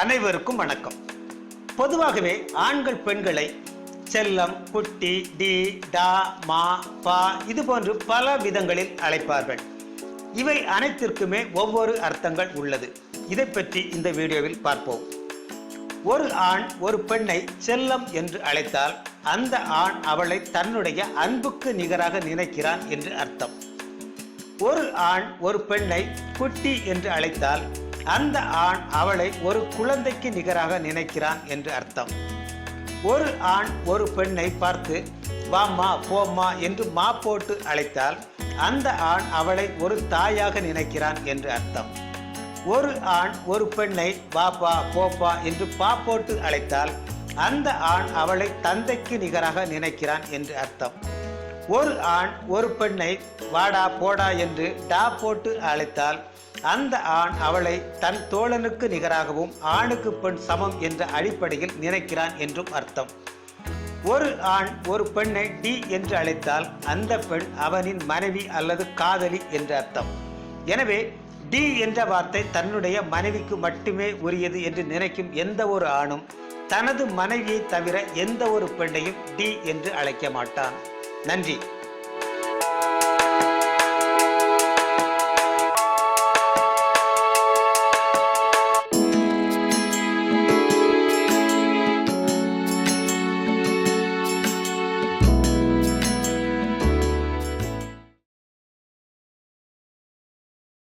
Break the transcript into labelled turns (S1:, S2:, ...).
S1: அனைவருக்கும் வணக்கம். பொதுவாகவே ஆண்கள் பெண்களை செல்லம் குட்டி டி டா மா பா இது போன்று பல விதங்களில் அழைப்பார்கள். இவை அனைத்திற்குமே ஒவ்வொரு அர்த்தங்கள் உள்ளது. இதை பற்றி இந்த வீடியோவில் பார்ப்போம். ஒரு ஆண் ஒரு பெண்ணை செல்லம் என்று அழைத்தால் அந்த ஆண் அவளை தன்னுடைய அன்புக்கு நிகராக நினைக்கிறான் என்று அர்த்தம். ஒரு ஆண் ஒரு பெண்ணை குட்டி என்று அழைத்தால் அந்த ஆண் அவளை ஒரு குழந்தைக்கு நிகராக நினைக்கிறான் என்று அர்த்தம். ஒரு ஆண் ஒரு பெண்ணை பார்த்து வாம்மா போம்மா என்று மா போட்டு அழைத்தால் அந்த ஆண் அவளை ஒரு தாயாக நினைக்கிறான் என்று அர்த்தம். ஒரு ஆண் ஒரு பெண்ணை பாப்பா போப்பா என்று பா போட்டு அழைத்தால் அந்த ஆண் அவளை தந்தைக்கு நிகராக நினைக்கிறான் என்று அர்த்தம். ஒரு ஆண் ஒரு பெண்ணை வாடா போடா என்று டா போட்டு அழைத்தால் அந்த ஆண் அவளை தன் தோழனுக்கு நிகராகவும் ஆணுக்கு பெண் சமம் என்ற அடிப்படையில் நினைக்கிறான் என்றும் அர்த்தம். ஒரு ஆண் ஒரு பெண்ணை டி என்று அழைத்தால் அந்த பெண் அவனின் மனைவி அல்லது காதலி என்று அர்த்தம். எனவே டி என்ற வார்த்தை தன்னுடைய மனைவிக்கு மட்டுமே உரியது என்று நினைக்கும் எந்த ஒரு ஆணும் தனது மனைவியை தவிர எந்த ஒரு பெண்ணையும் டி என்று அழைக்க மாட்டான். நன்றி.